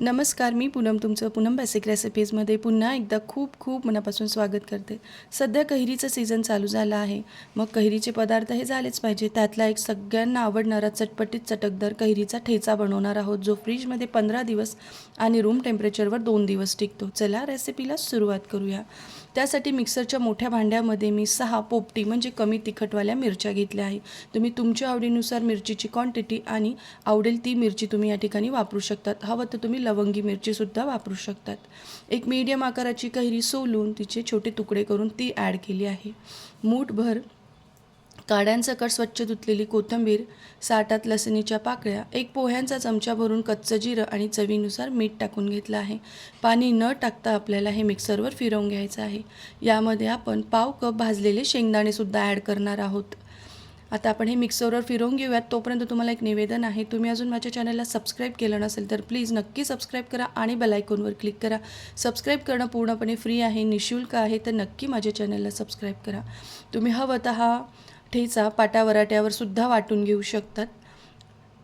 नमस्कार मी पूनम तुमचं पूनम बेसिक रेसिपीजमध्ये पुन्हा एकदा खूप खूप मनापासून स्वागत करते. सध्या कैरीचं सीझन चालू झाला आहे. मग कैरीचे पदार्थ हे झालेच पाहिजे. त्यातला एक सगळ्यांना आवडणारा चटपटीत चटकदार कैरीचा ठेचा बनवणार आहोत जो फ्रीजमध्ये पंधरा दिवस आणि रूम टेम्परेचरवर दोन दिवस टिकतो. चला रेसिपीला सुरुवात करूया. त्यासाठी मिक्सरच्या मोठ्या भांड्यामध्ये मी सहा पोपटी म्हणजे कमी तिखटवाल्या मिरच्या घेतल्या आहे तुम्ही तुमच्या आवडीनुसार मिरचीची क्वांटिटी आणि आवडेल ती मिरची तुम्ही या ठिकाणी वापरू शकतात. हवं तर तुम्ही लवंगी मिरचीसुद्धा वापरू शकतात. एक मीडियम आकाराची कैरी सोलून तिचे छोटे तुकडे करून ती ॲड केली आहे. मूठभर काड्यांसकट स्वच्छ धुतलेली कोथिंबीर साठात लसणीच्या पाकळ्या एक पोह्यांचा चमचा भरून कच्चं जिरं आणि चवीनुसार मीठ टाकून घेतलं आहे. पाणी न टाकता आपल्याला हे मिक्सरवर फिरवून घ्यायचं आहे. यामध्ये आपण पाव कप भाजलेले शेंगदाणेसुद्धा ॲड करणार आहोत. आता आपण हे मिक्सरवर फिरवून घेऊयात. तोपर्यंत तुम्हाला एक निवेदन आहे. तुम्ही अजून माझ्या चॅनलला सबस्क्राईब केलं नसेल तर प्लीज नक्की सबस्क्राईब करा आणि बेलायकॉनवर क्लिक करा. सबस्क्राईब करणं पूर्णपणे फ्री आहे निशुल्क आहे तर नक्की माझ्या चॅनलला सबस्क्राईब करा. तुम्ही हवं तर हा ठेचा पाटावराट्यावर सुद्धा वाटून घेऊ शकतात.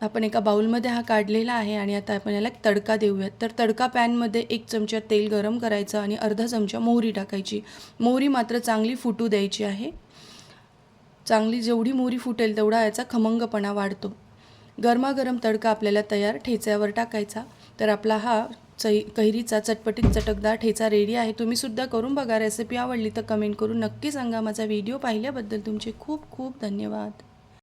आपण एका बाउलमध्ये हा काढलेला आहे आणि आता आपण याला एक तडका देऊयात. तर तडका पॅनमध्ये एक चमचा तेल गरम करायचं आणि अर्धा चमचा मोहरी टाकायची. मोहरी मात्र चांगली फुटू द्यायची आहे. चांगली जेवढी मोहरी फुटेल तेवढा याचा खमंगपणा वाढतो. गरमागरम तडका आपल्याला तयार ठेच्यावर टाकायचा. तर आपला हा चै कैरीचा चटपटीत चटकदार ठेचा रेडी आहे. तुम्हीसुद्धा करून बघा. रेसिपी आवडली तर कमेंट करून नक्की सांगा. माझा व्हिडिओ पाहिल्याबद्दल तुमचे खूप खूप धन्यवाद.